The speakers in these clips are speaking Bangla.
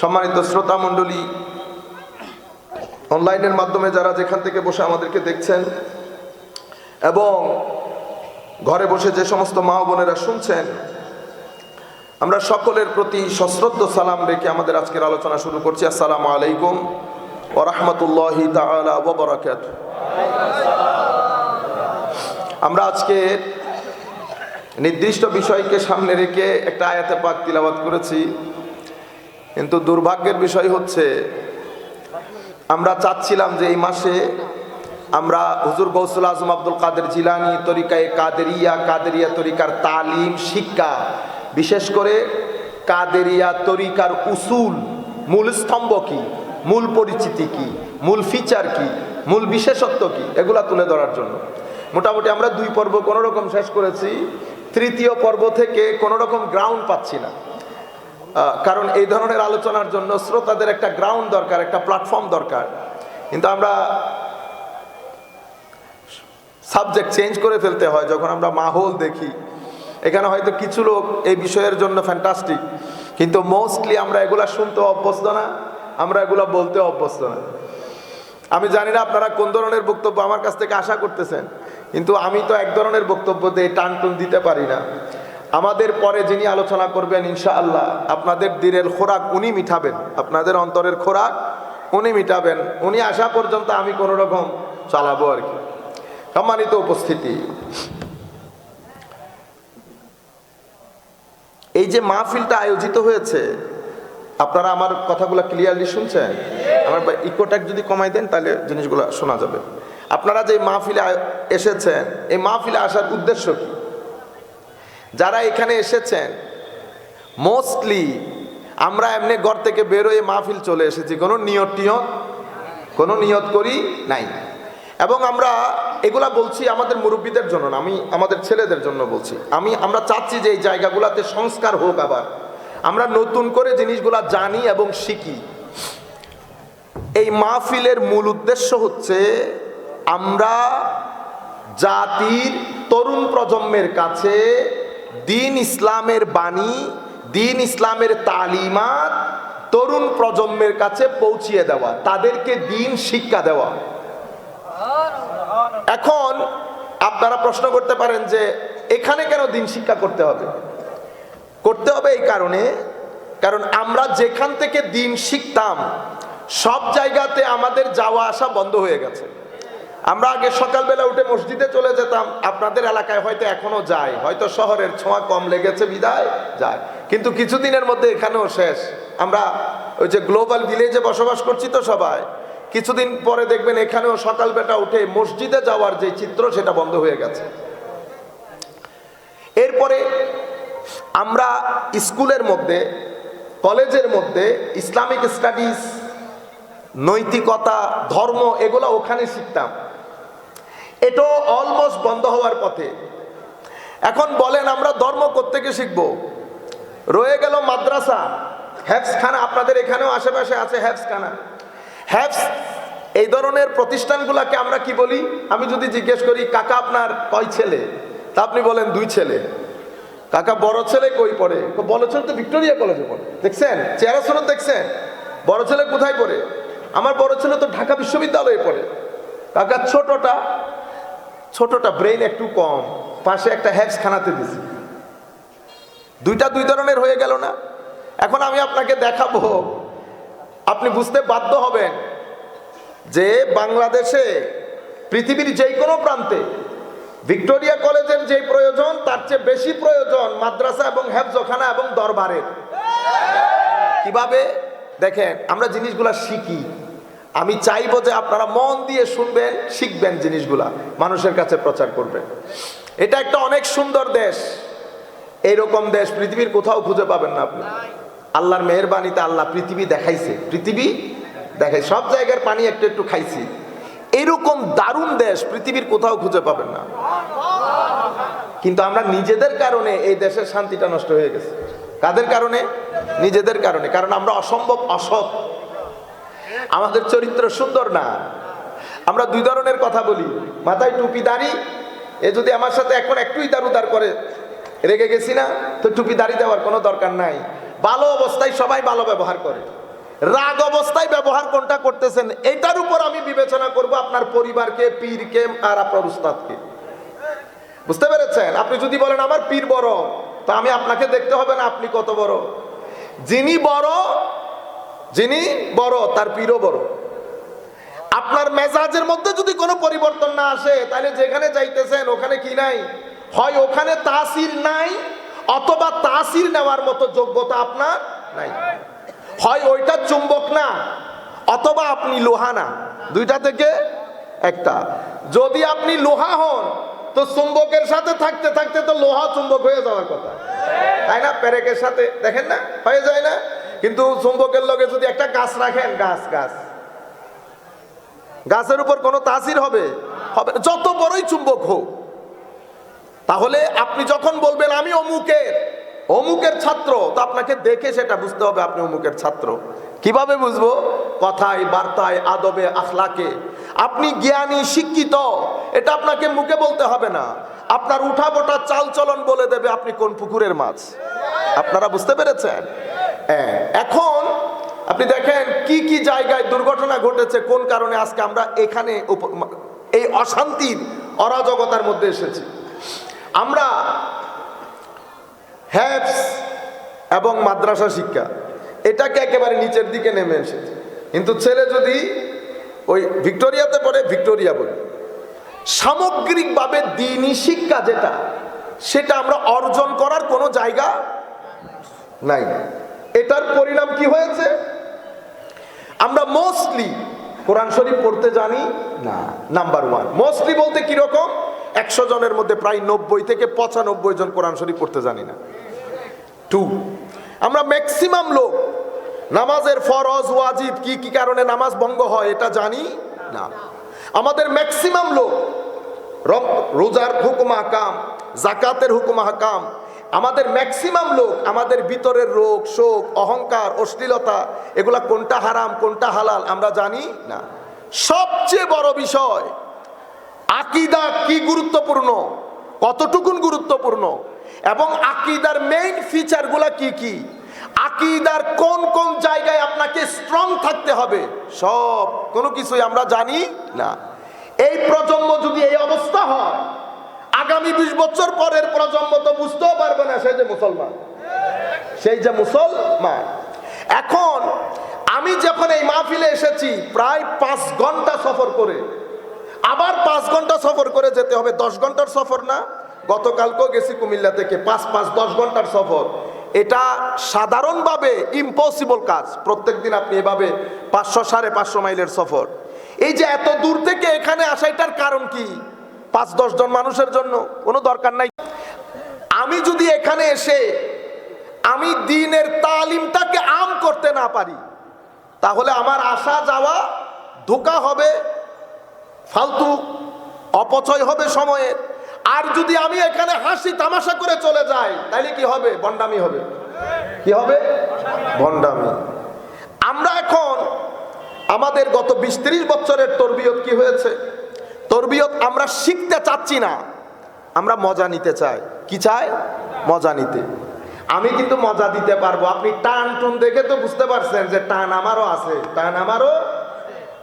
সম্মানিত শ্রোতা মণ্ডলী, অনলাইনের মাধ্যমে যারা যেখান থেকে বসে আমাদেরকে দেখছেন এবং ঘরে বসে যে সমস্ত মা বোনেরা শুনছেন, আমরা সকলের প্রতি সশ্রদ্ধ সালাম রেখে আমাদের আজকের আলোচনা শুরু করছি। আসসালামু আলাইকুম ও রহমতুল্লাহি আমরা আজকে নির্দিষ্ট বিষয়কে সামনে রেখে একটা আয়াতে পাক তিলাবাত করেছি। কিন্তু দুর্ভাগ্যের বিষয় হচ্ছে, আমরা চাচ্ছিলাম যে এই মাসে আমরা হুজুর গৌসুল আজম আব্দুল কাদের জিলানি তরিকায় কাদেরিয়া কাদেরিয়া তরিকার তালিম, শিক্ষা, বিশেষ করে কাদেরিয়া তরিকার উসুল, মূল স্তম্ভ কি, মূল পরিচিতি কি, মূল ফিচার কি, মূল বিশেষত্ব কি, এগুলা তুলে ধরার জন্য। মোটামুটি আমরা দুই পর্ব কোনো রকম শেষ করেছি, তৃতীয় পর্ব থেকে কোনো রকম গ্রাউন্ড পাচ্ছি না। কারণ এই ধরনের আলোচনার জন্য শ্রোতাদের একটা গ্রাউন্ড দরকার, একটা প্ল্যাটফর্ম দরকার। কিন্তু আমরা সাবজেক্ট চেঞ্জ করে ফেলতে হয়, যখন আমরা মাহৌল দেখি। এখানে হয়তো কিছু লোক এই বিষয়ের জন্য ফ্যান্টাস্টিক কিন্তু মোস্টলি আমরা এগুলা শুনতে অভ্যস্ত না, আমরা এগুলা বলতে অভ্যস্ত না। আমি জানি না আপনারা কোন ধরনের বক্তব্য আমার কাছ থেকে আশা করতেছেন, কিন্তু আমি তো এক ধরনের বক্তব্য দিয়ে টান টুন দিতে পারি না। আমাদের পরে যিনি আলোচনা করবেন, ইনশাআল্লাহ আপনাদের দিনের খোরাক উনি মিঠাবেন আপনাদের অন্তরের খোরাক উনি মিটাবেন। উনি আসা পর্যন্ত আমি কোনো রকম চালাবো আর কি। সম্মানিত উপস্থিতি। এই যে মাহফিলটা আয়োজিত হয়েছে, আপনারা আমার কথাগুলো ক্লিয়ারলি শুনছেন? আমার ইকোটাক যদি কমাই দেন, তাহলে জিনিসগুলো শোনা যাবে। আপনারা যে মাহফিলে এসেছেন, এই মাহফিলে আসার উদ্দেশ্য কি? যারা এখানে এসেছেন মোস্টলি আমরা এমনি ঘর থেকে বেরোয় মাহফিল চলে এসেছি। কোনো নিয়ত টিয়ত, কোনো নিয়ত করি নাই। এবং আমরা এগুলা বলছি আমাদের মুরব্বীদের জন্য না, আমি আমাদের ছেলেদের জন্য বলছি। আমি, আমরা চাচ্ছি যে এই জায়গাগুলোতে সংস্কার হোক আবার। আমরা নতুন করে জিনিসগুলা জানি এবং শিখি। এই মাহফিলের মূল উদ্দেশ্য হচ্ছে আমরা জাতির তরুণ প্রজন্মের কাছে দিন ইসলামের বাণী, দিন ইসলামের তালিমাত তরুণ প্রজন্মের কাছে পৌঁছিয়ে দেওয়া, তাদেরকে দিন শিক্ষা দেওয়া। এখন আপনারা প্রশ্ন করতে পারেন যে এখানে কেন দিন শিক্ষা করতে হবে? করতে হবে এই কারণে, কারণ আমরা যেখান থেকে দিন শিখতাম, সব জায়গাতে আমাদের যাওয়া আসা বন্ধ হয়ে গেছে। আমরা আগে সকালবেলা উঠে মসজিদে চলে যেতাম। আপনাদের এলাকায় হয়তো এখনও যায়। হয়তো শহরের ছোঁয়া কম লেগেছে, বিদায় যায়। কিন্তু কিছুদিনের মধ্যে এখানেও শেষ। আমরা ওই যে গ্লোবাল ভিলেজে বসবাস করছি তো সবাই। কিছুদিন পরে দেখবেন এখানেও সকালবেলা উঠে মসজিদে যাওয়ার যে চিত্র, সেটা বন্ধ হয়ে গেছে। এরপরে আমরা স্কুলের মধ্যে, কলেজের মধ্যে ইসলামিক স্টাডিজ নৈতিকতা, ধর্ম, এগুলো ওখানে শিখতাম। এটাও অলমোস্ট বন্ধ হওয়ার পথে। এখন বলেন, আমরা ধর্ম কোত্থেকে শিখব? রয়ে গেল মাদ্রাসা। হ্যাপস খানা আপনাদের এখানেও আশেপাশে আছে হ্যাপস খানা হ্যাপস এই ধরনের প্রতিষ্ঠানগুলোকে আমরা কি বলি? আমি যদি জিজ্ঞেস করি, কাকা, আপনার কয় ছেলে? তা আপনি বলেন, দুই ছেলে। কাকা, বড় ছেলে কই পড়ে? বড় ছেলে তো ভিক্টোরিয়া কলেজে পড়ে। দেখছেন? চেহারা সুরত দেখছেন? বড় ছেলে কোথায় পড়ে? আমার বড় ছেলে তো ঢাকা বিশ্ববিদ্যালয়ে পড়ে। কাকা ছোটটা ছোটটা ব্রেইন একটু কম। পাশে একটা হ্যাপস খানাতে দিছি দুইটা দুই ধরনের হয়ে গেল না। এখন আমি আপনাকে দেখাবো। আপনি বুঝতে বাধ্য হবেন যে বাংলাদেশে পৃথিবীর যে কোনো প্রান্তে ভিক্টোরিয়া কলেজের যে প্রয়োজন, তার চেয়ে বেশি প্রয়োজন মাদ্রাসা এবং হেফজখানা এবং দরবারের। কীভাবে? দেখেন, আমরা জিনিসগুলা শিখি। আমি চাইব যে আপনারা মন দিয়ে শুনবেন, শিখবেন জিনিসগুলা, মানুষের কাছে প্রচার করবেন। এটা একটা অনেক সুন্দর দেশ। এইরকম দেশ পৃথিবীর কোথাও খুঁজে পাবেন না আপনি। আল্লাহর মেহরবানিতে আল্লাহ পৃথিবী দেখাইছে। পৃথিবী দেখাই, সব জায়গার পানি একটু একটু খাইছি। এরকম দারুণ দেশ পৃথিবীর কোথাও খুঁজে পাবেন না। কিন্তু আমরা নিজেদের কারণে এই দেশের শান্তিটা নষ্ট হয়ে গেছে। কাদের কারণে? নিজেদের কারণে। কারণ আমরা অসম্ভব অসৎ। আমাদের চরিত্র সুন্দর না। আমরা দুই ধরনের কথা বলি। মাথায় টুপি দাঁড়ি, এ যদি আমার সাথে এখন একটু ইদার উদার করে, রেগে গেছি না, তো টুপি দাড়ি দেওয়ার কোনো দরকার নাই। ভালো অবস্থায় সবাই ভালো ব্যবহার করে। রাগ অবস্থায় ব্যবহার কোনটা করতেছেন, এটার উপর আমি বিবেচনা করব আপনার পরিবারকে, পীরকে আর আপনার উস্তাদকে। বুঝতে পেরেছেন? আপনি যদি বলেন, আমার পীর বড় তা আমি আপনাকে দেখতে হবে না, আপনি কত বড়। যিনি বড় যিনি বড়, তার পীরও বড়। আপনার মেজাজের মধ্যে যদি কোনো পরিবর্তন না আসে, তাহলে যেখানে যাইতেছেন, ওখানে কি নাই? হয় ওখানে তাসির নাই, অথবা তাসির নেওয়ার মতো যোগ্যতা আপনার নাই। হয় ওইটা চুম্বক না, অথবা আপনি লোহা না। দুইটা থেকে একটা। যদি আপনি লোহা হন, তো চুম্বকের সাথে থাকতে থাকতে তো লোহা চুম্বক হয়ে যাওয়ার কথা। তাই না? পেরেকের সাথে, দেখেন না? হয়ে যায় না? কিন্তু চুম্বকের লগে যদি একটা গাছ রাখেন, গাছ গাছ। গাছের উপর কোনো তাসির হবে? হবে যত বড়ই চুম্বক হোক। তাহলে আপনি যখন বলবেন, আমি অমুকের অমুকের ছাত্র, তো আপনাকে দেখে সেটা বুঝতে হবে আপনি অমুকের ছাত্র। কীভাবে বুঝব? কথায়, বার্তায়, আদবে, আখলাকে। আপনি জ্ঞানী, শিক্ষিত, এটা আপনাকে মুখে বলতে হবে না। আপনার উঠা বোটা চাল চলন বলে দেবে আপনি কোন পুকুরের মাছ। আপনারা বুঝতে পেরেছেন? এখন আপনি দেখেন কি কি জায়গায় দুর্ঘটনা ঘটেছে, কোন কারণে আজকে আমরা এখানে এই অশান্তির অরাজকতার মধ্যে এসেছি। আমরা হ্যাপস এবং মাদ্রাসা শিক্ষা, এটাকে একেবারে নিচের দিকে নেমে এসেছে। কিন্তু ছেলে যদি ওই ভিক্টোরিয়াতে পড়ে, ভিক্টোরিয়া বলি। সামগ্রিকভাবে দিনই শিক্ষা যেটা, সেটা আমরা অর্জন করার কোনো জায়গা নাই। এটার পরিণাম কি হয়েছে? আমরা মোস্টলি কোরআন শরীফ পড়তে জানি? না নাম্বার ওয়ান মোস্টলি বলতে কীরকম একশো জনের মধ্যে প্রায় নব্বই থেকে পঁচানব্বই জন কোরআন শরীফ পড়তে জানি না। টু আমরা ম্যাক্সিমাম লোক। নামাজের ফরজ, ওয়াজিব, কি কি কারণে নামাজ ভঙ্গ হয় এটা জানি? না। আমাদের ম্যাক্সিমাম লোক। রোজার হুকুম হাকাম, জাকাতের হুকুম হাকাম আমাদের ম্যাক্সিমাম লোক, আমাদের ভিতরের রোগ, শোক, অহংকার, অশ্লীলতা, এগুলা কোনটা হারাম, কোনটা হালাল, আমরা জানি না। সবচেয়ে বড় বিষয়, আকিদা কি গুরুত্বপূর্ণ? কতটুকুন গুরুত্বপূর্ণ? এবং আকিদার মেইন ফিচারগুলা কি কি? আকিদার কোন কোন জায়গায় আপনাকে স্ট্রং থাকতে হবে? সব, কোনো কিছুই আমরা জানি না। এই প্রজন্ম যদি এই অবস্থা হয় আগামী বিশ বছর পরের প্রজন্ম তো বুঝতেও পারবে না সে যে মুসলমান। সেই যে মুসলমান। এখন আমি যখন এই মাহফিলে এসেছি, প্রায় পাঁচ ঘণ্টা সফর করে। আবার পাঁচ ঘণ্টা সফর করে যেতে হবে। দশ ঘণ্টার সফর না। গতকালকেও গেছি কুমিল্লা থেকে। পাঁচ পাঁচ, দশ ঘণ্টার সফর। এটা সাধারণভাবে ইম্পসিবল কাজ। প্রত্যেক দিন আপনি এভাবে পাঁচশো সাড়ে পাঁচশো মাইলের সফর। এই যে এত দূর থেকে এখানে আসা এটার কারণ কি? পাঁচ দশ জন মানুষের জন্য কোনো দরকার নাই। আমি যদি এখানে এসে আমি দিনের তালিমটাকে আম করতে না পারি, তাহলে আমার আসা যাওয়া ধোকা হবে, ফালতু অপচয় হবে সময়ের। আর যদি আমি এখানে হাসি তামাশা করে চলে যাই তাহলে কি হবে? বন্ডামি হবে। কি হবে? বন্ডামি। আমরা এখন আমাদের গত বিশ ত্রিশ বছরের তরবিয়ত কি হয়েছে? তরবিয়ত আমরা শিখতে চাচ্ছি না। আমরা মজা নিতে চাই। কি চাই? মজা নিতে। আমি কিন্তু মজা দিতে পারব। আপনি টান টুন দেখে তো বুঝতে পারছেন যে টান আমারও আছে, টান আমারও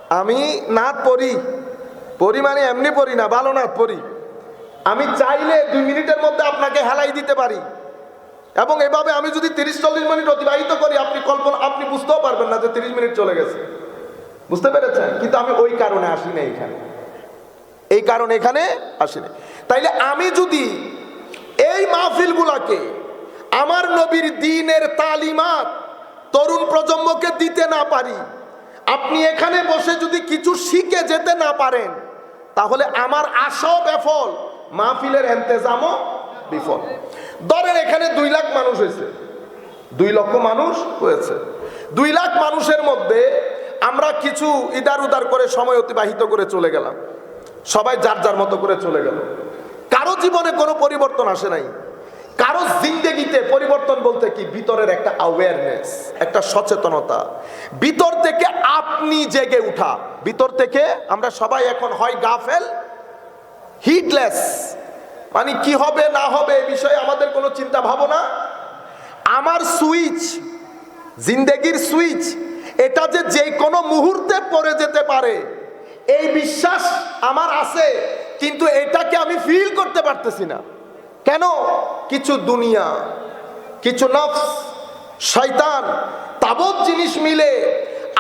আমি নাচ পড়ি পড়ি মানে এমনি পড়ি না ভালো নাচ পড়ি আমি চাইলে দুই মিনিটের মধ্যে আপনাকে হেলাই দিতে পারি। এবং এভাবে আমি যদি তিরিশ, চল্লিশ মিনিট অতিবাহিত করি, আপনি কল্পনা, আপনি বুঝতেও পারবেন না যে তিরিশ মিনিট চলে গেছে। বুঝতে পেরেছেন? কিন্তু আমি ওই কারণে আসি না এখানে। এই কারণে এখানে আসেনি। তাইলে আমি যদি এই মাহফিলগুলাকে আমার নবীর দিনের তালিমাত তরুণ প্রজন্মকে দিতে না পারি, আপনি এখানে বসে যদি কিছু শিখে যেতে না পারেন, তাহলে আমার আশাও বেফল, মাহফিলের এন্তেজামও বিফল। ধরেন এখানে দুই লাখ মানুষ হয়েছে, দুই লক্ষ মানুষ হয়েছে। দুই লাখ মানুষের মধ্যে আমরা কিছু ইদার উদার করে সময় অতিবাহিত করে চলে গেলাম। সবাই যার যার মতো করে চলে গেল। কারও জীবনে কোনো পরিবর্তন আসে নাই। কারও জিন্দেগিতে পরিবর্তন বলতে কি? ভিতরের একটা অ্যাওয়ারনেস একটা সচেতনতা। ভিতর থেকে আপনি জেগে উঠা। ভিতর থেকে আমরা সবাই এখন হয় গাফেল হিটলেস মানে কি হবে, না হবে এ বিষয়ে আমাদের কোনো চিন্তা ভাবনা? আমার সুইচ, জিন্দেগির সুইচ, এটা যে যে কোনো মুহূর্তে পড়ে যেতে পারে। এই বিশ্বাস আমার আছে, কিন্তু এটাকে আমি ফিল করতে পারতেছি না। কেন? কিছু দুনিয়া, কিছু নফস, শয়তান, তাবৎ জিনিস মিলে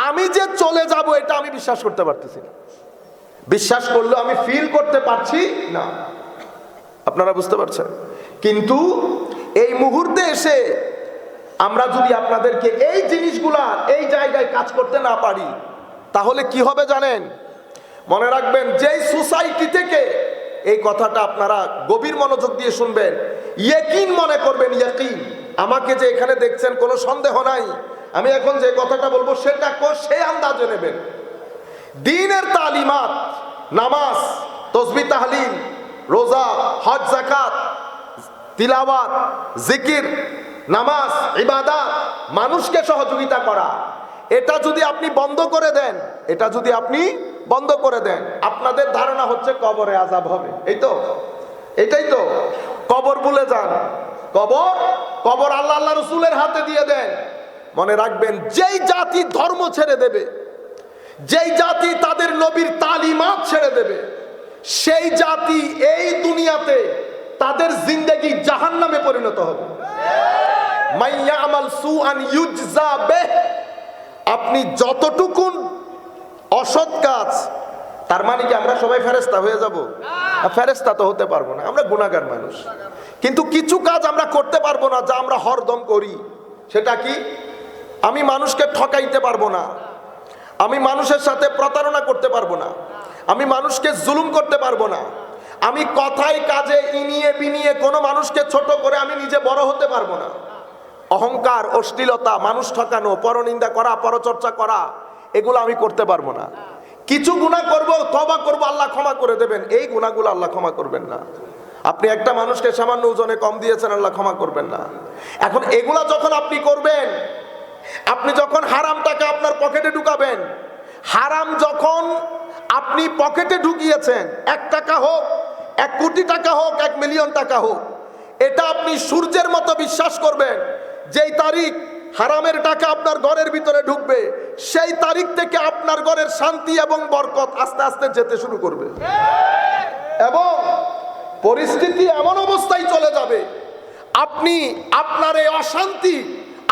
আমি যে চলে যাব, এটা আমি বিশ্বাস করতে পারতেছি না। বিশ্বাস করলেও আমি ফিল করতে পারছি না। আপনারা বুঝতে পারছেন? কিন্তু এই মুহূর্তে এসে আমরা যদি আপনাদেরকে এই জিনিসগুলা এই জায়গায় কাজ করতে না পারি, তাহলে কি হবে জানেন? মনে রাখবেন, যেই সোসাইটি থেকে এই কথাটা আপনারা গভীর মনোযোগ দিয়ে শুনবেন, ইয়েকিন মনে করবেন, ইয়েকিন, আমাকে যে এখানে দেখছেন কোনো সন্দেহ নাই। আমি এখন যে কথাটা বলব সেটা কো- সেই আন্দাজে নেবেন। দিনের তালিমাত, নামাজ, তসবি তাহলিল, রোজা, হজ জাকাত তিলাওয়াত, জিকির, নামাজ, ইবাদত, মানুষকে সহযোগিতা করা। এটা যদি আপনি বন্ধ করে দেন, এটা যদি আপনি বন্ধ করে দেন, আপনাদের ধারণা হচ্ছে কবরে আজাব হবে। এই তো? এটাই তো? কবর ভুলে যান। কবর? কবর আল্লাহ আল্লাহ রসুলের হাতে দিয়ে দেন। মনে রাখবেন, যেই জাতি ধর্ম ছেড়ে দেবে, যেই জাতি তাদের নবীর তালিমাত ছেড়ে দেবে, সেই জাতি এই দুনিয়াতে তাদের জিন্দেগি জাহান নামে পরিণত হবে। মাইয়া আমাল সুআন ইউজজা বেহ। আপনি যতটুকুন অসৎ কাজ, তার মানে কি আমরা সবাই ফেরেস্তা হয়ে যাব? ফেরেস্তা তো হতে পারব না, আমরা গুণাগার মানুষ। কিন্তু কিছু কাজ আমরা করতে পারব না যা আমরা হরদম করি। সেটা কি? আমি মানুষকে ঠকাইতে পারব না। আমি মানুষের সাথে প্রতারণা করতে পারব না। আমি মানুষকে জুলুম করতে পারব না। আমি কথায় কাজে ইনিয়ে বিনিয়ে কোনো মানুষকে ছোট করে আমি নিজে বড় হতে পারব না। অহংকার, অশ্লীলতা, মানুষ ঠকানো, পরনিন্দা করা, পরচর্চা করা, এগুলো আমি করতে পারব না। কিছু গুণা করব তবা করব, আল্লাহ ক্ষমা করে দেবেন। এই গুণাগুলো আল্লাহ ক্ষমা করবেন না। আপনি একটা মানুষকে সামান্য ওজনে কম দিয়েছেন, আল্লাহ ক্ষমা করবেন না। এখন এগুলা যখন আপনি করবেন, আপনি যখন হারাম টাকা আপনার পকেটে ঢুকাবেন, হারাম যখন আপনি পকেটে ঢুকিয়েছেন, এক টাকা হোক, এক কোটি টাকা হোক, এক মিলিয়ন টাকা হোক, এটা আপনি সূর্যের মতো বিশ্বাস করবেন যেই তারিখ হারামের টাকা আপনার ঘরের ভিতরে ঢুকবে, সেই তারিখ থেকে আপনার ঘরের শান্তি এবং বরকত আস্তে আস্তে যেতে শুরু করবে। এবং পরিস্থিতি এমন অবস্থায় চলে যাবে, আপনি আপনার এই অশান্তি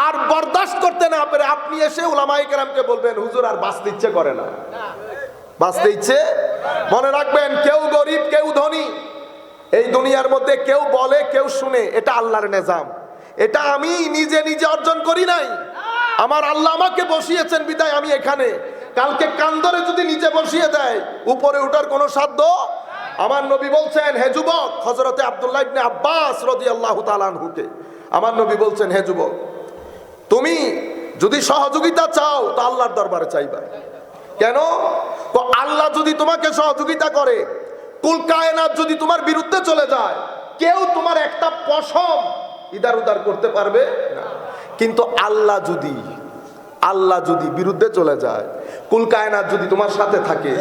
আর বরদাস্ত করতে না পেরে আপনি এসে উলামাই কেরামকে বলবেন, হুজুর, আর বাঁচতে ইচ্ছে করে না। বাঁচতে ইচ্ছে? মনে রাখবেন, কেউ গরিব, কেউ ধনী, এই দুনিয়ার মধ্যে কেউ বলে, কেউ শুনে, এটা আল্লাহর নেজাম। এটা আমি নিজে নিজে অর্জন করি নাই। আমার আল্লাহ আমাকে বসিয়েছেন, বিদায় আমি এখানে। কালকে কান্দরে যদি নিচে বসিয়ে দেয়, উপরে উঠার কোনো সাধ্য? আমার নবী বলছেন, হে যুবক হজরতে আব্দুল্লাহ ইবনে আব্বাস রাদিয়াল্লাহু তাআলা আনহুকে। আমার নবী বলছেন, হে যুবক, তুমি যদি সহযোগিতা চাও, তো আল্লাহর দরবারে চাইবা। কেন? আল্লাহ যদি তোমাকে সহযোগিতা করে, কুল কায়নাত যদি তোমার বিরুদ্ধে চলে যায়, কেউ তোমার একটা পশম ইদার উদার করতে পারবে? না। কিন্তু আল্লাহ যদি আল্লাহ যদি বিরুদ্ধে চলে যায়, কুল কায়নাত যদি তোমার সাথে থাকে,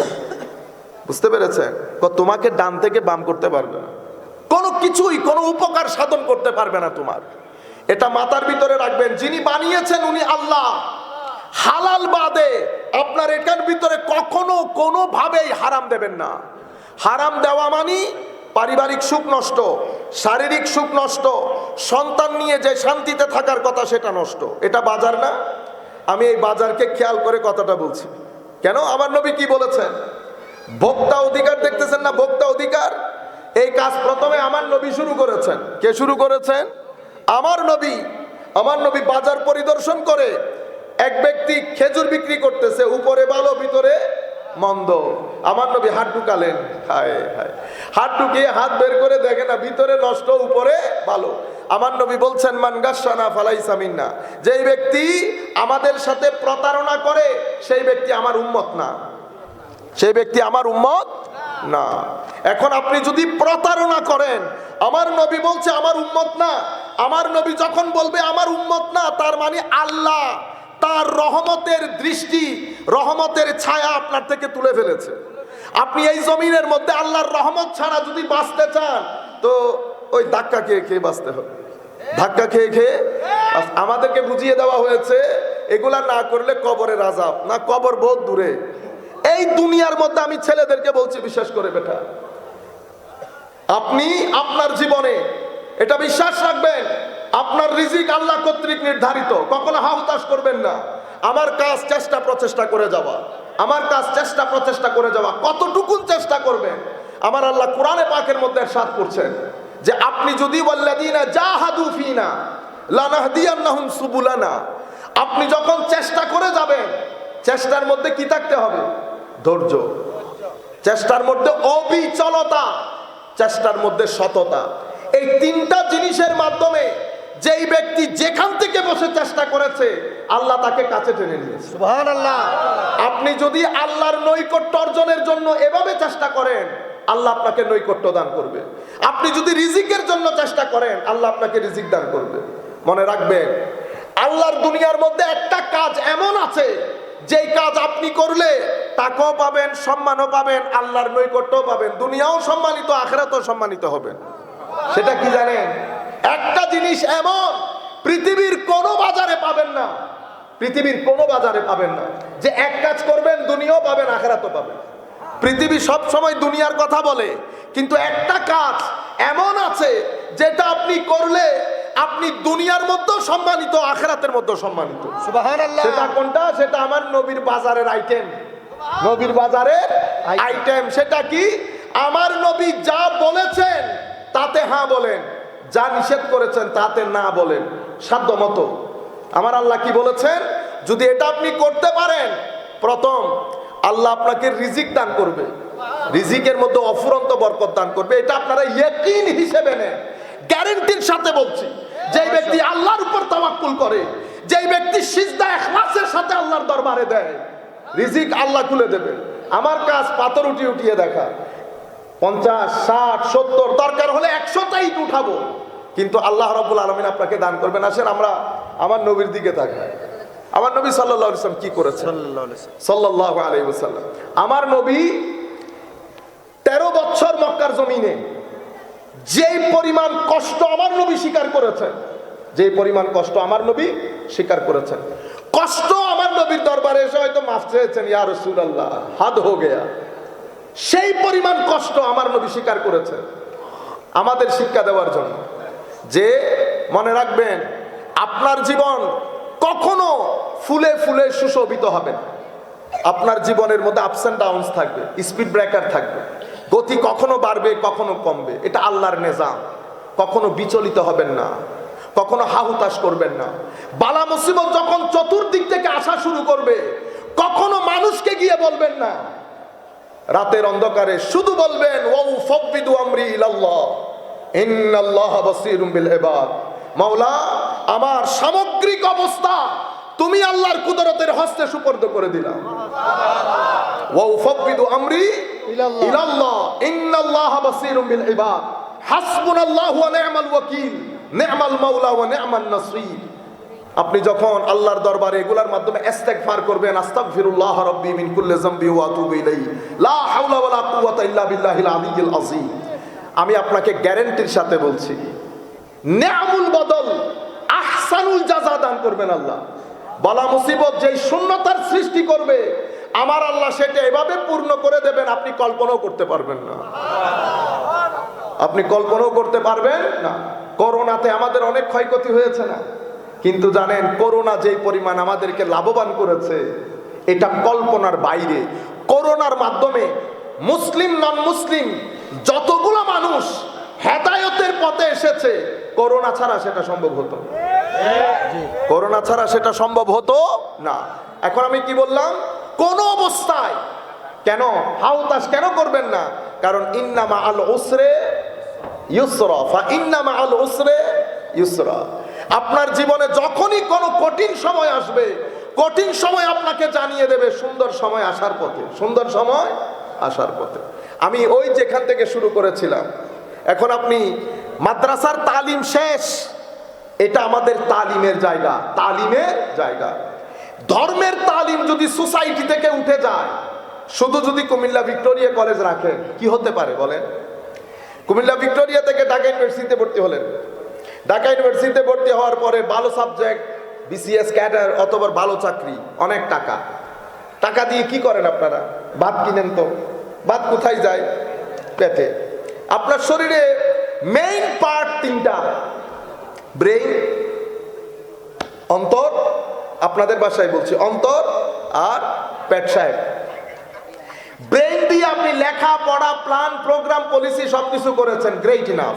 বুঝতে পেরেছেন? তোমাকে ডান থেকে বাম করতে পারবে না। কোনো কিছুই, কোনো উপকার সাধন করতে পারবে না তোমার। এটা মাথার ভিতরে রাখবেন, যিনি বানিয়েছেন উনি আল্লাহ। হালাল বাদে আপনার এটার ভিতরে কখনো কোনোভাবেই হারাম দেবেন না। হারাম দেওয়া মানি পারিবারিক সুখ নষ্ট, শারীরিক সুখ নষ্ট, সন্তান নিয়ে যে শান্তিতে থাকার কথা সেটা নষ্ট। এটা বাজার না? আমি এই বাজারকে খেয়াল করে কথাটা বলছি। কেন? আমার নবী কি বলেছেন? ভোক্তা অধিকার দেখতেছেন না? ভোক্তা অধিকার? এই কাজ প্রথমে আমার নবী শুরু করেছেন। কে শুরু করেছেন? আমার নবী। আমার নবী বাজার পরিদর্শন করে এক ব্যক্তি খেজুর বিক্রি করতেছে, উপরে ভালো ভিতরে মন্দ। আমার নবী হাত ঢুকালেন। হায় হায়। হাত ঢুকিয়ে হাত বের করে দেখে না, ভিতরে নষ্ট, উপরে ভালো। আমার নবী বলছেন মানগাসানা ফালাইসা মিন্না। যেই ব্যক্তি আমাদের সাথে প্রতারণা করে, সেই ব্যক্তি আমার উম্মত না। সেই ব্যক্তি আমার উম্মত না। এখন আপনি যদি প্রতারণা করেন, আমার নবী বলছে আমার উম্মত না। আমার নবী যখন বলবে আমার উম্মত না, তার মানে আল্লাহ। তার রহমতের দৃষ্টি, রহমতের ছায়া আপনার থেকে তুলে ফেলেছে। আপনি এই জমিনের মধ্যে আল্লাহর রহমত ছাড়া যদি বাঁচতে চান, তো ওই ধাক্কা খেয়ে খেয়ে বাঁচতে হবে। ধাক্কা খেয়ে খেয়ে আমাদেরকে বুঝিয়ে দেওয়া হয়েছে, এগুলা না করলে কবরের আজাব না কবর বহুত দূরে। এই দুনিয়ার মধ্যে আমি ছেলেদেরকে বলছি, বিশ্বাস করে বেটা। আপনি আপনার জীবনে এটা বিশ্বাস রাখবেন আপনার রিজিক আল্লাহ কর্তৃক নির্ধারিত। কখনো হাহুতাশ করবেন না। আমার কাজ চেষ্টা প্রচেষ্টা করে যাওয়া। আমার কাজ চেষ্টা প্রচেষ্টা করে যাওয়া। কতটুকুন চেষ্টা করবেন? আমার আল্লাহ কোরআনে পাকের মধ্যে সাত করছেন যে, আপনি যদি বল্লাদিনা জাহাদু ফিনা, লানাহদিয়ান্নাহুম সুবুলানা। আপনি যখন চেষ্টা করে যাবেন, চেষ্টার মধ্যে কি থাকতে হবে? ধৈর্য। চেষ্টার মধ্যে অবিচলতা। চেষ্টার মধ্যে সততা। এই তিনটা জিনিসের মাধ্যমে যেই ব্যক্তি যেখান থেকে বসে চেষ্টা করেছে আল্লাহ তাকে কাছে টেনে নিয়েছে। আপনি যদি আল্লাহর নৈকট্য অর্জনের জন্য এভাবে চেষ্টা করেন আল্লাহ আপনাকে নৈকট্য দান করবে। আপনি যদি রিজিকের জন্য চেষ্টা করেন আল্লাহ আপনাকে রিজিক দান করবে। মনে রাখবেন আল্লাহর দুনিয়ার মধ্যে একটা কাজ এমন আছে যেই কাজ আপনি করলে টাকাও পাবেন সম্মানও পাবেন আল্লাহর নৈকট্যও পাবেন দুনিয়াও সম্মানিত আখেরাতেও সম্মানিত হবেন। সেটা কি জানেন? একটা জিনিস এমন পৃথিবীর কোনো বাজারে পাবেন না। পৃথিবীর কোনো বাজারে পাবেন না। যে এক কাজ করবেন দুনিয়াও পাবেন আখেরাতও পাবেন। পৃথিবী সব সময় দুনিয়ার কথা বলে কিন্তু একটা কাজ এমন আছে যেটা আপনি করলে আপনি দুনিয়ার মধ্যেও সম্মানিত আখেরাতের মধ্যেও সম্মানিত। সুবহানাল্লাহ। সেটা কোনটা? সেটা আমার নবীর বাজারের আইটেম নবীর বাজারের আইটেম সেটা কি? আমার নবী যা বলেছেন তাতে হ্যাঁ বলেন। যা নিষেধ করেছেন তাতে না বলেন। সাধ্য মতো আমার আল্লাহ কি বলেছেন? যদি এটা আপনি করতে পারেন, প্রথম, আল্লাহ আপনাকে রিজিক দান করবে। রিজিকের মধ্যে অফুরন্ত বরকত দান করবে। এটা আপনারা ইয়েকিন হিসেবে নেন। গ্যারেন্টির সাথে বলছি, যেই ব্যক্তি আল্লাহর উপর তাওয়াক্কুল করে, যেই ব্যক্তি সিজদা, ইখলাসের সাথে আল্লাহর দরবারে দেয়, রিজিক আল্লাহ খুলে দেবে। আমার কাজ পাথর উঠিয়ে উঠিয়ে দেখা। পঞ্চাশ ষাট সত্তর দরকার হলে একশোটাই উঠাবো। কিন্তু আল্লাহ রব্বুল আলমিন আপনাকে দান করবেন। আসেন আমরা আমার নবীর দিকে তাকাই। আমার নবী সাল্লাহ ইসলাম কি করেছেন? সাল্লাল্লাহু আলাইহি ওয়াসাল্লাম। সাল্লাহ আলাইহি ওয়াসাল্লাম। আমার নবী তেরো বছর মক্কার জমিনে যেই পরিমাণ কষ্ট আমার নবী স্বীকার করেছেন যেই পরিমাণ কষ্ট আমার নবী স্বীকার করেছেন। কষ্ট আমার নবীর দরবারে এসে হয়তো মাফ চেয়েছেন ইয়া রসুল্লাহ হাত হো গেয়া। সেই পরিমাণ কষ্ট আমার নবী স্বীকার করেছেন আমাদের শিক্ষা দেওয়ার জন্য। যে মনে রাখবেন, আপনার জীবন কখনো ফুলে ফুলে সুশোভিত হবে আপনার জীবনের মধ্যে আপস অ্যান্ড ডাউনস থাকবে স্পিড ব্রেকার থাকবে। গতি কখনো বাড়বে, কখনো কমবে। এটা আল্লাহর নেজাম। কখনো বিচলিত হবেন না। কখনো হাহুতাশ করবেন না। বালা মুসিবত যখন চতুর্দিক থেকে আসা শুরু করবে, কখনো মানুষকে গিয়ে বলবেন না রাতের অন্ধকারে শুধু বলবেন ও আমরি ইলাল্লাহ ইন্নাল্লাহ বাসীরুম বিল ইবাদ। মাওলা আমার সামগ্রিক অবস্থা তুমি আল্লাহর কুদরতের হস্তে সুপর্দ করে দিলাম ওয়া উফবিদু আমরি ইলাল্লাহ। ইলাল্লাহ ইন্নাল্লাহ বাসীরুম বিল ইবাদ। হাসবুনাল্লাহু ওয়া নি'মাল ওয়াকিল নি'মাল মাওলা ওয়া নি'মান নাসীর। আপনি যখন আল্লাহর দরবারে এগুলার মাধ্যমে এস্তেক ইস্তেগফার করবেন, আস্তাগফিরুল্লাহ রাব্বি মিন কুল্লি যামবি ওয়া আতুবু ইলাইহি। লা হাওলা ওয়ালা কুওয়াতা ইল্লা বিল্লাহিল আলিয়্যিল আযীম। আমি আপনাকে গ্যারান্টির সাথে বলছি, নিয়ামুল বদল, আহসানুল জাযা দান করবেন আল্লাহ। বলা মুসিবত, যেই শূন্যতার সৃষ্টি করবে, আমার আল্লাহ সেটা এভাবে পূর্ণ করে দেবেন, আপনি কল্পনাও করতে পারবেন না। আপনি কল্পনাও করতে পারবেন না। করোনাতে আমাদের অনেক ক্ষয়ক্ষতি হয়েছে না? কিন্তু জানেন, করোনা যেই পরিমাণ আমাদেরকে লাভবান করেছে, এটা কল্পনার বাইরে। করোনার মাধ্যমে মুসলিম নন মুসলিম যতগুলো মানুষ হেদায়তের পথে এসেছে, করোনা ছাড়া সেটা সম্ভব হতো। করোনা ছাড়া সেটা সম্ভব হতো না। এখন আমি কি বললাম? কোন অবস্থায়, কেন হাউতাস কেন করবেন না? কারণ ইন্নামা আল ওসরে ইউসরা, ফা ইন্নামা আল ওসরে ইউসরা। আপনার জীবনে যখনই কোনো কঠিন সময় আসবে, কঠিন সময় আপনাকে জানিয়ে দেবে, সুন্দর সময় আসার পথে। সুন্দর সময় আসার পথে। আমি ওই যেখান থেকে শুরু করেছিলাম। এখন আপনি মাদ্রাসার তালিম শেষ। এটা আমাদের তালিমের জায়গা তালিমের জায়গা। ধর্মের তালিম যদি সোসাইটি থেকে উঠে যায়, শুধু যদি কুমিল্লা ভিক্টোরিয়া কলেজ রাখেন, কি হতে পারে বলেন? কুমিল্লা ভিক্টোরিয়া থেকে ঢাকা ইউনিভার্সিটিতে ভর্তি হলেন। ঢাকা ইউনিভার্সিটিতে ভর্তি হওয়ার পরে ভালো সাবজেক্ট বিসিএস ক্যাডার অথবা ভালো চাকরি, অনেক টাকা। টাকা দিয়ে কি করেন আপনারা? ভাত কিনেন তো। ভাত কোথায় যায়? পেটে। আপনার শরীরে মেইন পার্ট তিনটা। ব্রেইন অন্তর, আপনাদের বাসায় বলছি, অন্তর আর পেট সাহেব। ব্রেইন দিয়ে আপনি লেখা পড়া প্ল্যান প্রোগ্রাম পলিসি সবকিছু করেছেন গ্রেট ইনাফ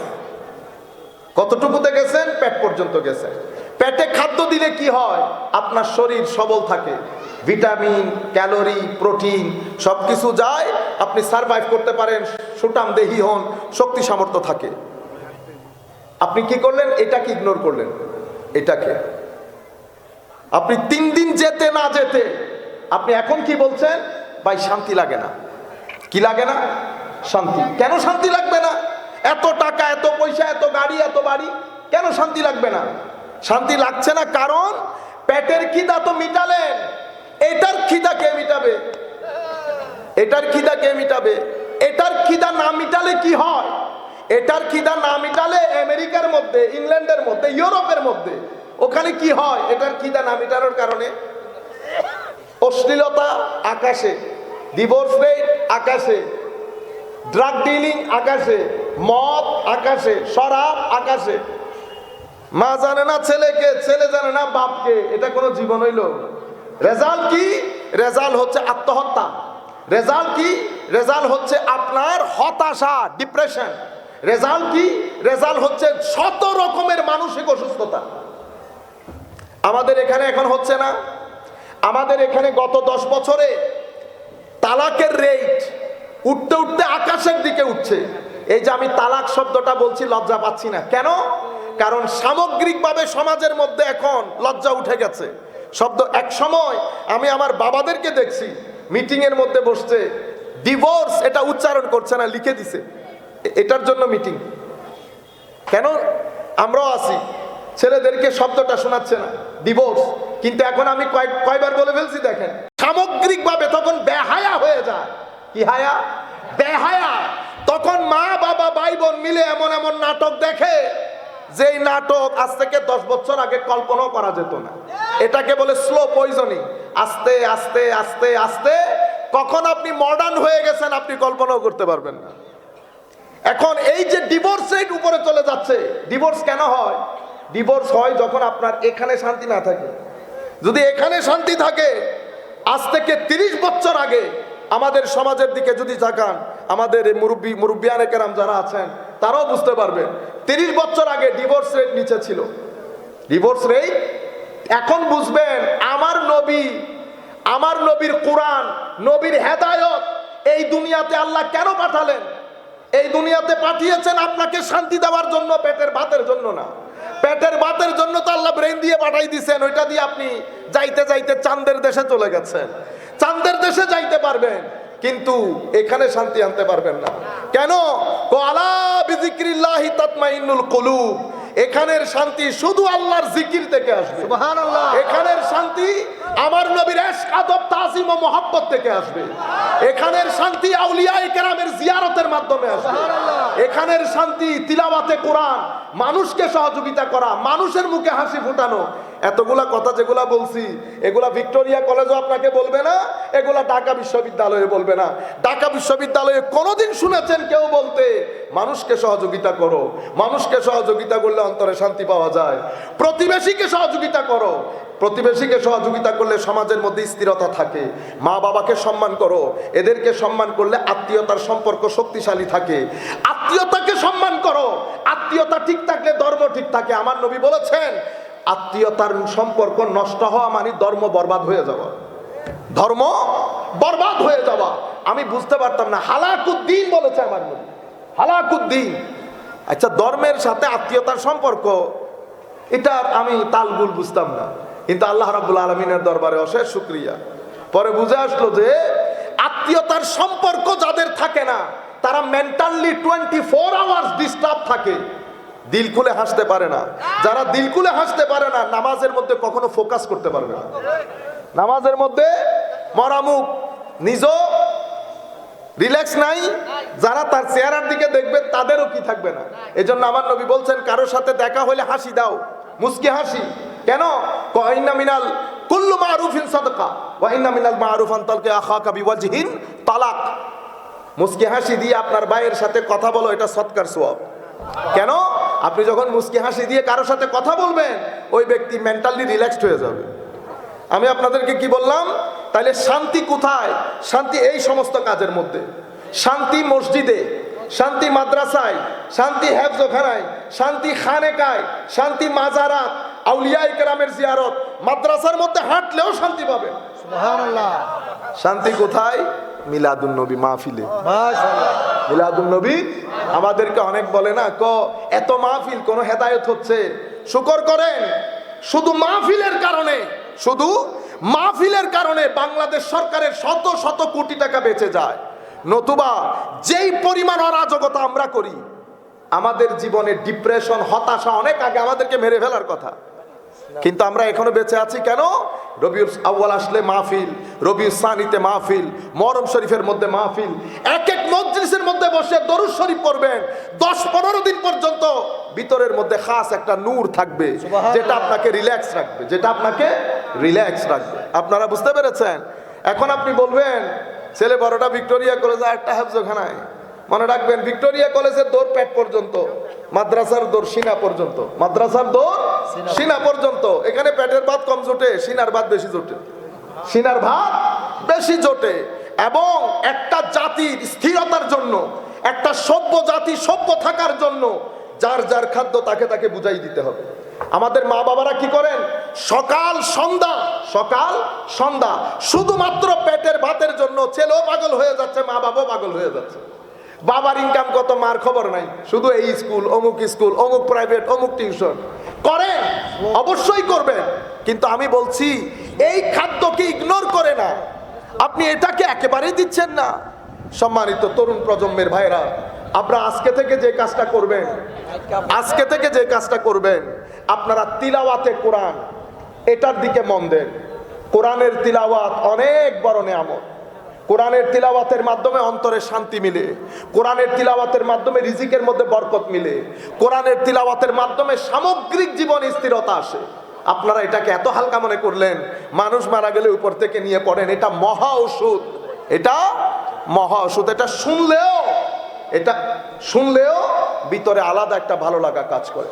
কতটুকুতে গেছেন পেট পর্যন্ত গেছেন পেটে খাদ্য দিলে কি হয়? আপনার শরীর সবল থাকে। ভিটামিন, ক্যালোরি, প্রোটিন সব কিছু যায়। আপনি সারভাইভ করতে পারেন, সুটাম দেহি হন, শক্তি সামর্থ্য থাকে। আপনি কি করলেন? এটাকে ইগনোর করলেন। এটাকে। আপনি তিন দিন যেতে না যেতে, আপনি এখন কি বলছেন? ভাই, শান্তি লাগে না। কি লাগে না? শান্তি। কেন শান্তি লাগবে না? এত টাকা, এত পয়সা, এত গাড়ি, এত বাড়ি, কেন শান্তি লাগবে না? শান্তি লাগছে না কারণ পেটের খিদা তো মিটালেন এটার খিদা কে মিটাবে? এটার খিদা কে মিটাবে? এটার খিদা না মিটালে কি হয়? এটার খিদা না মিটালে আমেরিকার মধ্যে, ইংল্যান্ডের মধ্যে, ইউরোপের মধ্যে, ওখানে কি হয়? এটার খিদা না মিটানোর কারণে অশ্লীলতা আকাশে ডিভোর্স রেট আকাশে ড্রাগ ডিলিং আকাশে, মদ আকাশে, শরাব আকাশে। মা জানে না ছেলেকে, ছেলে জানে না বাপকে, এটা কোনো জীবন হইল রেজাল্ট কি? রেজাল্ট হচ্ছে আত্মহত্যা। রেজাল্ট কি? রেজাল্ট হচ্ছে আপনার হতাশা ডিপ্রেশন রেজাল্ট কি? রেজাল্ট হচ্ছে শত রকমের মানসিক অসুস্থতা। আমাদের এখানে এখন হচ্ছে না। আমাদের এখানে গত দশ বছরে তালাকের রেট উঠতে উঠতে আকাশের দিকে উঠছে। এই যে আমি তালাক শব্দটা বলছি, লজ্জা পাচ্ছি না। কেন? কারণ সামগ্রিকভাবে সমাজের মধ্যে এখন লজ্জা উঠে গেছে। শব্দ এক সময় আমি আমার বাবাদেরকে দেখছি মিটিং এর মধ্যে বসছে ডিভোর্স এটা উচ্চারণ করছে না, লিখে দিছে। এটার জন্য মিটিং। কেন? আমরাও আছি। ছেলেদেরকে শব্দটা শোনাচ্ছে না ডিভোর্স কিন্তু এখন আমি কয়েক কয়বার বলে ফেলছি দেখেন। সামগ্রিকভাবে তখন বেহায়া হয়ে যায়। কি হায়া? বেহায়া। তখন মা, বাবা ভাই বোন মিলে এমন এমন নাটক দেখে, যেই নাটক আজ থেকে দশ বছর আগে কল্পনাও করা যেত না। এটাকে বলে স্লো পয়জনিং আস্তে আস্তে আস্তে আস্তে কখন আপনি মডার্ন হয়ে গেছেন, আপনি কল্পনাও করতে পারবেন না। এখন এই যে ডিভোর্স রেট উপরে চলে যাচ্ছে ডিভোর্স কেন হয়? ডিভোর্স হয় যখন আপনার এখানে শান্তি না থাকে। যদি এখানে শান্তি থাকে, আজ থেকে তিরিশ বছর আগে আমাদের সমাজের দিকে যদি তাকান, আমাদের এই মুরব্বী, মুরব্বিয়ানে কেরাম যারা আছেন, তারাও বুঝতে পারবেন, তিরিশ বছর আগে ডিভোর্স রেট নিচে ছিল। ডিভোর্স রেট এখন বুঝবেন, আমার নবী, আমার নবীর কোরআন, নবীর হেদায়ত, এই দুনিয়াতে আল্লাহ কেন পাঠালেন? এই দুনিয়াতে পাঠিয়েছেন আপনাকে শান্তি দেওয়ার জন্য, পেটের ভাতের জন্য না। পেটের ভাতের জন্য তো আল্লাহ ব্রেন দিয়ে পাঠাই দিছেন, ওইটা দিয়ে আপনি যাইতে যাইতে চান্দের দেশে চলে গেছেন। চাঁদের দেশে যাইতে পারবেন কিন্তু এখানে শান্তি আনতে পারবেন না। কেন? কুলুব। এখানের শান্তি শুধু আল্লাহর জিকির থেকে আসবে। এখানের শান্তি আমার নবীর আদব তাজিম ও মহব্বত থেকে আসবে। এখানের শান্তি আউলিয়া কেরামের জিয়ারতের মাধ্যমে আসবে। এখানের শান্তি তিলাওয়াতে কোরআন মানুষকে সহযোগিতা করা মানুষের মুখে হাসি ফুটানো এতগুলা কথা যেগুলা বলছি, এগুলা ভিক্টোরিয়া কলেজও আপনাকে বলবে না, এগুলা ঢাকা বিশ্ববিদ্যালয়ে বলবে না। ঢাকা বিশ্ববিদ্যালয়ে কোনোদিন শুনেছেন কেউ বলতে, মানুষকে সহযোগিতা করো। মানুষকে সহযোগিতা করলে অন্তরে শান্তি পাওয়া যায়। প্রতিবেশীকে সহযোগিতা করো। প্রতিবেশীকে সহযোগিতা করলে সমাজের মধ্যে স্থিরতা থাকে। মা বাবাকে সম্মান করো। এদেরকে সম্মান করলে আত্মীয়তার সম্পর্ক শক্তিশালী থাকে। আত্মীয়তাকে সম্মান করো। আত্মীয়তা ঠিক থাকলে ধর্ম ঠিক থাকে। আমার নবী বলেছেন আত্মীয়তার সম্পর্ক নষ্ট হওয়া মানে ধর্ম বরবাদ হয়ে যাওয়া। ধর্ম বরবাদ হয়ে যাওয়া। আমি বুঝতে পারতাম না, হালাকুদ্দিন বলেছে আমার নবী। হালাকুদ্দিন। আচ্ছা ধর্মের সাথে আত্মীয়তার সম্পর্ক এটা আমি তালগুল বুঝতাম না। কিন্তু আল্লাহ রাবুল আলমিনের দরবারে অশেষ শুক্রিয়া। পরে বুঝে আসলো যে, আত্মীয়তার সম্পর্ক যাদের থাকে না, তারা mentally twenty four hours disturb থাকে। দিল খুলে হাসতে পারে না। যারা দিল খুলে হাসতে পারে না, নামাজের মধ্যে কখনো ফোকাস করতে পারবে না। নামাজের মধ্যে মরামুখ নিজ রিল্যাক্স নাই। যারা তার চেহারার দিকে দেখবে, তাদেরও কি থাকবে না। আমার নবী বলছেন, কারোর সাথে দেখা হলে হাসি দাও, মুসকি হাসি। কেন? কয়না মিনাল কুল্লু মারুফিন সাদকা মিনাল তালকে আখাকা বিওয়াজহিন তালাক। মুস্কি হাসি দিয়ে আপনার ভাইয়ের সাথে কথা বলো, এটা সৎকার সোয়াব কেন? আপনি যখন মুস্কি হাসি দিয়ে কারোর সাথে কথা বলবেন ওই ব্যক্তি মেন্টালি রিল্যাক্সড হয়ে যাবে। আমি আপনাদেরকে কি বললাম? তাহলে শান্তি কোথায়? শান্তি এই সমস্ত কাজের মধ্যে। শান্তি মসজিদে শান্তি মাদ্রাসায় শান্তি হেফজোখানায় শান্তি খানেকায় শান্তি মাজারাত আউলিয়া ইকরামের জিয়ারত মাদ্রাসার মধ্যে হাঁটলেও শান্তি পাবে। শান্তি কোথায়? মিলাদুন নবী মাহফিলে। মাশাআল্লাহ। মিলাদুল নবী আমাদেরকে অনেক বলে না, ক, এত মাহফিল কোন হেদায়ত হচ্ছে? শুকর করেন। শুধু মাহফিলের কারণে, শুধু মাহফিলের কারণে বাংলাদেশ সরকারের শত শত কোটি টাকা বেঁচে যায়। নতুবা যেই পরিমাণ অরাজকতা আমরা করি, আমাদের জীবনে ডিপ্রেশন, হতাশা অনেক আগে আমাদেরকে মেরে ফেলার কথা। কিন্তু আমরা এখনও বেঁচে আছি কেন? রবিউল আউ্বাল আসলে মাহফিল রবিউল সানিতে মাহফিল মরম শরীফের মধ্যে মাহফিল। এক এক মজলিসের মধ্যে বসে দরুদ শরীফ পড়বেন। দশ পনেরো দিন পর্যন্ত ভিতরের মধ্যে খাস একটা নূর থাকবে যেটা আপনাকে রিল্যাক্স রাখবে যেটা আপনাকে রিল্যাক্স রাখবে। আপনারা বুঝতে পেরেছেন? এখন আপনি বলবেন ছেলে বড়টা ভিক্টোরিয়া কলেজে একটা হাফজোখানায়। মনে রাখবেন ভিক্টোরিয়া কলেজের দৌড় পেট পর্যন্ত মাদ্রাসার দৌড় সিনা পর্যন্ত। মাদ্রাসার দৌড় সিনা পর্যন্ত। এখানে পেটের ভাত কম জোটে সিনার ভাত বেশি জোটে। সিনার ভাত বেশি জোটে। এবং একটা জাতির স্থিরতার জন্য একটা সভ্য জাতি সভ্য থাকার জন্য যার যার খাদ্য তাকে তাকে বুঝাই দিতে হবে। আমাদের মা বাবারা কি করেন? সকাল সন্ধ্যা সকাল সন্ধ্যা। শুধুমাত্র পেটের ভাতের জন্য ছেলেও পাগল হয়ে যাচ্ছে মা বাবাও পাগল হয়ে যাচ্ছে। বাবার ইনকাম কত, মার খবর নাই। শুধু এই স্কুল অমুক স্কুল অমুক প্রাইভেট অমুক টিউশন করেন, অবশ্যই করবেন। কিন্তু আমি বলছি, এই খাদ্যকে ইগনোর করে না। আপনি এটাকে একেবারেই দিচ্ছেন না। সম্মানিত তরুণ প্রজন্মের ভাইরা আপনারা আজকে থেকে যে কাজটা করবেন, আজকে থেকে যে কাজটা করবেন, আপনারা তিলাওয়াতে কোরআন, এটার দিকে মন দেন। কোরআনের তিলাওয়াত অনেক বড় নেয়ামত। কোরআনের তিলাওয়াতের মাধ্যমে অন্তরে শান্তি মিলে, কোরআনের তিলাওয়াতের মাধ্যমে রিজিকের মধ্যে বরকত মিলে, কোরআনের তিলাওয়াতের মাধ্যমে সামগ্রিক জীবন স্থিরতা আসে। আপনারা এটাকে এত হালকা মনে করলেন, মানুষ মারা গেলে উপর থেকে নিয়ে পড়েন, এটা মহা ওষুধ। এটা মহা ওষুধ, এটা শুনলেও এটা শুনলেও ভিতরে আলাদা একটা ভালো লাগা কাজ করে।